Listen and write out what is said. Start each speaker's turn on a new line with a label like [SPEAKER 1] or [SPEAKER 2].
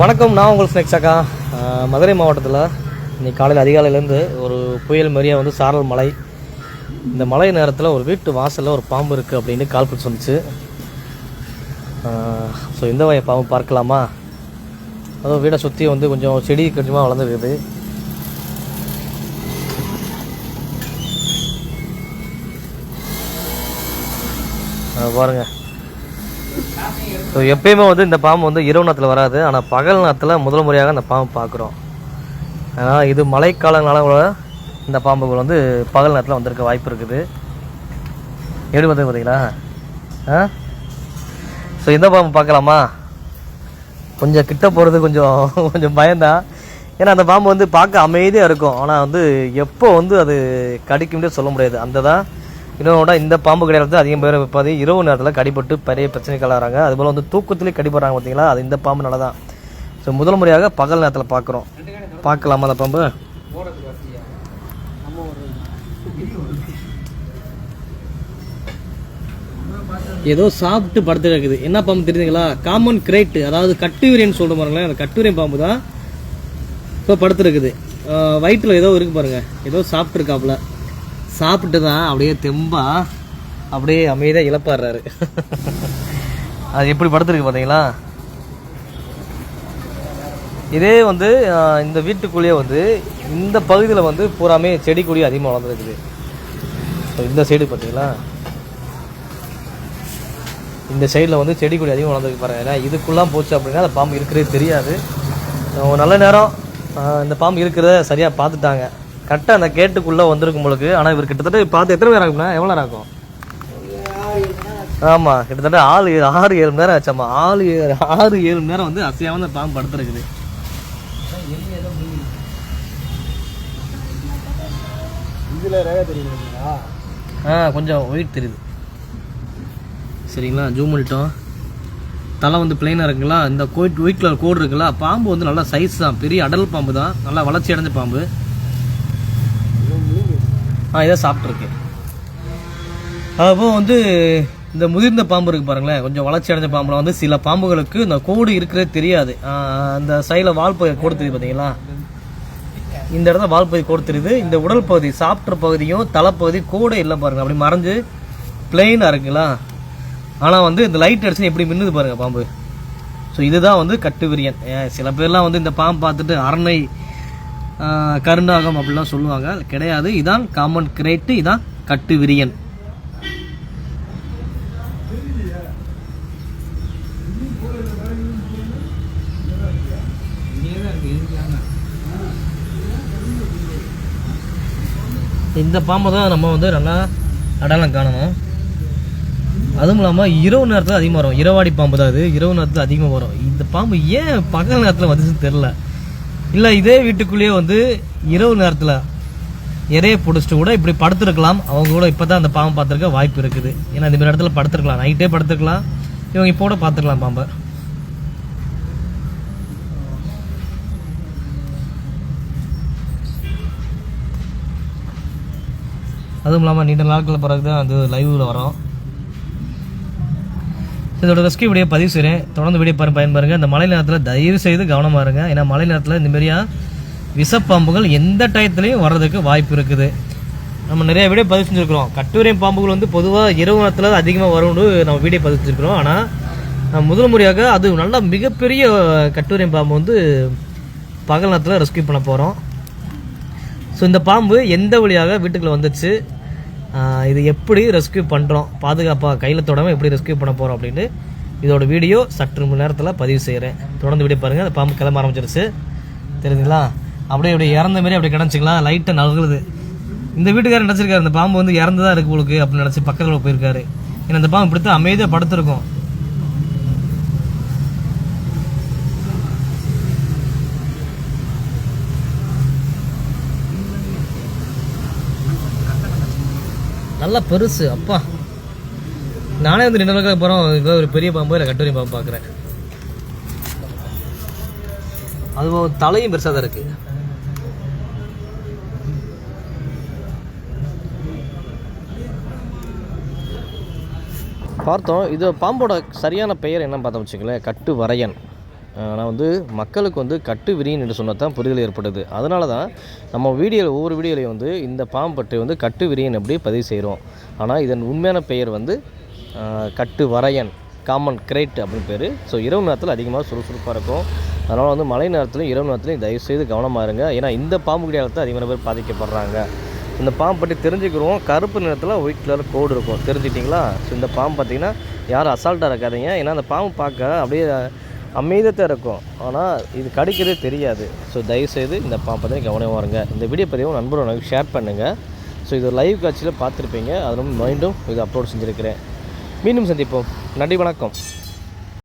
[SPEAKER 1] வணக்கம் நான் உங்கள் ஸ்னேக்ஸாக்கா மதுரை மாவட்டத்தில் இன்றைக்கி காலையில் அதிகாலையிலேருந்து ஒரு புயல் மாதிரியே வந்து சாரல் மலை. இந்த மழை நேரத்தில் ஒரு வீட்டு வாசலில் ஒரு பாம்பு இருக்குது அப்படின்னு கால் பண்ணி சொன்னிச்சு. ஸோ இந்த வகை பாம்பு பார்க்கலாமா? அதுவும் வீடை சுற்றி வந்து கொஞ்சம் செடி கொஞ்சமாக வளர்ந்துருக்குது வருது பாருங்கள் ஸோ எப்பயுமே வந்து இந்த பாம்பு வந்து இரவு நேரத்தில் வராது. ஆனால் பகல் நேரத்தில் முதல் முறையாக அந்த பாம்பு பார்க்குறோம். ஆனால் இது மழைக்காலங்களால கூட இந்த பாம்புகள் வந்து பகல் நேரத்தில் வந்திருக்க வாய்ப்பு இருக்குது. எப்படி வந்து பார்த்தீங்களா ஆ? ஸோ இந்த பாம்பு பார்க்கலாமா? கொஞ்சம் கிட்ட போகிறது கொஞ்சம் கொஞ்சம் பயம்தான் ஏன்னா அந்த பாம்பு வந்து பார்க்க அமைதியாக இருக்கும். ஆனால் வந்து எப்போ வந்து அது கடிக்கும்னே சொல்ல முடியாது. அந்த தான் இன்னொன்று இந்த பாம்பு கிடையாது அதிகம் பேர் வைப்பாது. இரவு நேரத்தில் கடிபட்டு பெரிய பிரச்சனைகளாகிறாங்க அதுபோல் வந்து தூக்கத்திலே கடிபடுறாங்க பார்த்தீங்களா அது இந்த பாம்புனால தான் ஸோ முதல் முறையாக பகல் நேரத்தில் பார்க்குறோம் பார்க்கலாமா அந்த பாம்பு? ஏதோ சாப்பிட்டு படுத்து கிடக்குது. என்ன பாம்பு தெரியுதுங்களா? காமன் கிரேட் அதாவது கட்டுவிரியன் சொல்ற பாருங்களேன். அந்த கட்டுவிரியன் பாம்பு தான் இப்போ படுத்துருக்குது. வயிற்றில் ஏதோ இருக்கு பாருங்க. ஏதோ சாப்பிட்ருக்காப்புல சாப்பிட்டு தான் அப்படியே தெம்பா அப்படியே அமைதியாக இழப்பாடுறாரு. அது எப்படி படுத்துருக்கு பார்த்தீங்களா இதே வந்து இந்த வீட்டுக்குள்ளேயே வந்து இந்த பகுதியில் வந்து பூராமே செடி கொடி அதிகமாக வளர்ந்துருக்குது இந்த சைடு பார்த்தீங்களா இந்த சைடில் வந்து செடி கொடி அதிகமாக வளர்ந்துருக்கு பாருங்கள் ஏன்னா இதுக்குள்ளாம் போச்சு அப்படின்னா அந்த பாம்பு இருக்கிறதே தெரியாது. நல்ல நேரம் இந்த பாம்பு இருக்கிறத சரியாக பார்த்துட்டாங்க. கரெக்டாக அந்த கேட்டுக்குள்ளே வந்திருக்கும் உங்களுக்கு ஆனால் இவர் கிட்டத்தட்ட பார்த்து எத்தனை நேரம் ஆகும்னா? எவ்வளோ நேரம் ஆகும்? ஆமாம் கிட்டத்தட்ட ஆறு ஏழு ஆறு ஏழு மணி நேரம் ஆச்சாம்மா ஆறு ஏழு ஆறு ஏழு மணி நேரம் வந்து அசையாம அந்த பாம்பு படுத்துருக்குது. ஆ கொஞ்சம் ஒயிட் தெரியுது. சரிங்களா ஜூம் பண்ணிட்டோம். தலை வந்து பிளைனாக இருக்குங்களா? இந்த கோயிட் ஒயிட் கலர் கோடு இருக்குல்ல பாம்பு வந்து நல்லா சைஸ் தான். பெரிய அடல் பாம்பு தான். நல்லா வளர்ச்சி அடைஞ்ச பாம்பு. இதை சாப்பிட்ருக்கு அப்போ வந்து இந்த முதிர்ந்த பாம்பு இருக்கு பாருங்களேன் கொஞ்சம் வளர்ச்சி அடைஞ்ச பாம்புல வந்து சில பாம்புகளுக்கு இந்த கோடு இருக்கிறதே தெரியாது. அந்த சைடில் வால் பகுதி கோடு தெரியுது பார்த்தீங்களா இந்த இடத்துல வால் பகுதி கோடு தெரியுது. இந்த உடல் பகுதி சாப்பிட்ற பகுதியும் தலைப்பகுதி கூட இல்லை பாருங்க. அப்படி மறைஞ்சு பிளெயினாக இருக்குங்களா? ஆனால் வந்து இந்த லைட் அடிச்சுன்னு எப்படி மின்னுது பாருங்க பாம்பு. ஸோ இதுதான் வந்து கட்டுவிரியன். விரியன் சில பேர்லாம் வந்து இந்த பாம்பு பார்த்துட்டு அரணை ஆஹ், கருநாகம் அப்படிலாம் சொல்லுவாங்க. கிடையாது. இதான் காமன் கிரேட்டு இதான் கட்டுவிரியன். இந்த பாம்பை தான் நம்ம வந்து நல்லா அடையாளம் காணணும். அதுவும் இல்லாமல் இரவு நேரத்தில் அதிகமாக வரும். இரவாடி பாம்பு தான் இது இரவு நேரத்தில் அதிகமாக வரும். இந்த பாம்பு ஏன் பகல் நேரத்தில் வந்துச்சுன்னு தெரில இல்லை இதே வீட்டுக்குள்ளேயே வந்து இரவு நேரத்தில் இறைய பிடிச்சிட்டு கூட இப்படி படுத்துருக்கலாம். அவங்க கூட இப்போ தான் அந்த பாம்பை பார்த்துருக்க வாய்ப்பு இருக்குது. ஏன்னா இந்த மாதிரி இடத்துல படுத்துருக்கலாம். நைட்டே படுத்துருக்கலாம். இவங்க இப்போ கூட பார்த்துருக்கலாம் பாம்பை. அதுவும் இல்லாமல் நீண்ட நாட்கள் பிறகு தான் அது லைவில் வரும். இதோட ரெஸ்கியூ வீடியோ பதிவு செய்கிறேன் தொடர்ந்து வீடியோ பாருங்க பயன் பாருங்க. இந்த மழை நேரத்தில் தயவு செய்து கவனமாக இருங்க. ஏன்னா மழை நேரத்தில் இந்த விஷப்பாம்புகள் எந்த டயத்துலையும் வர்றதுக்கு வாய்ப்பு இருக்குது. நம்ம நிறைய வீடியோ பதிவு செஞ்சுருக்கிறோம். கட்டுரை பாம்புகள் வந்து பொதுவாக இரவு நேரத்தில் அதிகமாக வரும்னு நம்ம வீடியோ பதிவு செஞ்சுருக்கிறோம். ஆனால் நம்ம முதல் முறையாக அது நல்ல மிகப்பெரிய கட்டுரை பாம்பு வந்து பகல் நேரத்தில் ரெஸ்கியூ பண்ண போகிறோம் ஸோ இந்த பாம்பு எந்த வழியாக வீட்டுக்குள்ள வந்துச்சு? இது எப்படி ரெஸ்கியூ பண்ணுறோம் பாதுகாப்பாக கையில் தொடாமல் எப்படி ரெஸ்கியூ பண்ண போகிறோம் அப்படின்ட்டு இதோட வீடியோ சற்று மணி நேரத்தில் பதிவு செய்கிறேன் தொடர்ந்து வீடியோ பாருங்கள் அந்த பாம்பு கிளம்ப ஆரம்பிச்சிருச்சு. தெரியுதுங்களா? அப்படியே இப்படி இறந்த மாரி அப்படி கிடச்சிங்களா லைட்டாக நகருது இந்த வீட்டுக்காரர் நினச்சிருக்காரு? இந்த பாம்பு வந்து இறந்து தான் இருக்கு உங்களுக்கு அப்படின்னு நினச்சி பக்கத்தில் போயிருக்காரு. ஏன்னா இந்த பாம்பு இப்படி தான் அமைதியாக படுத்துருக்கும். நல்லா பெருசு அப்பா. நானே வந்து ரெண்டு நாளுக்கு அப்புறம் ஒரு பெரிய பாம்பு இல்லை கட்டுரை பாம்பு பார்க்குறேன். அதுவும் தலையும் பெருசாக தான் இருக்குது பார்த்தோம் இது பாம்போட சரியான பெயர் என்னன்னு பார்த்தோம் வச்சுக்கல கட்டு வரையன் ஆனால் வந்து மக்களுக்கு வந்து கட்டு விரியன் என்று சொன்னால் தான் புரிதல் ஏற்படுது. அதனால தான் நம்ம வீடியோவில் ஒவ்வொரு வீடியோலையும் வந்து இந்த பாம்பு பற்றி வந்து கட்டு விரியன் அப்படி பதிவு செய்கிறோம். ஆனால் இதன் உண்மையான பெயர் வந்து கட்டு வரையன் காமன் கிரேட் அப்படின்னு பேர். ஸோ இரவு நேரத்தில் அதிகமாக சுறுசுறுப்பாக இருக்கும். அதனால் வந்து மழை நேரத்துலையும் இரவு நேரத்துலையும் தயவுசெய்து கவனமாக இருங்க. ஏன்னா இந்த பாம்பு கடியாலத்தில் அதிகமான பேர் பாதிக்கப்படுறாங்க. இந்த பாம்பு பற்றி தெரிஞ்சுக்கிறோம் கருப்பு நிறத்தில் ஒயிட் கலர் கோடு இருக்கும். தெரிஞ்சுக்கிட்டிங்களா? ஸோ இந்த பாம்பு பார்த்தீங்கன்னா யாரும் அசால்ட்டாக இருக்காதீங்க. ஏன்னா அந்த பாம்பு பார்க்க அப்படியே அமைதத்தை இருக்கும். ஆனால் இது கடிக்கிறதே தெரியாது. ஸோ தயவுசெய்து இந்த பாம்பை கவனமாக இருங்க. இந்த வீடியோ பதிவும் நண்பர்களுக்கு ஷேர் பண்ணுங்கள் ஸோ இது லைவ் காட்சியில் பார்த்துருப்பீங்க. அதில் மைண்டும் மீண்டும் இது அப்லோட் செஞ்சுருக்கிறேன். மீண்டும் சந்திப்போம். நன்றி வணக்கம்.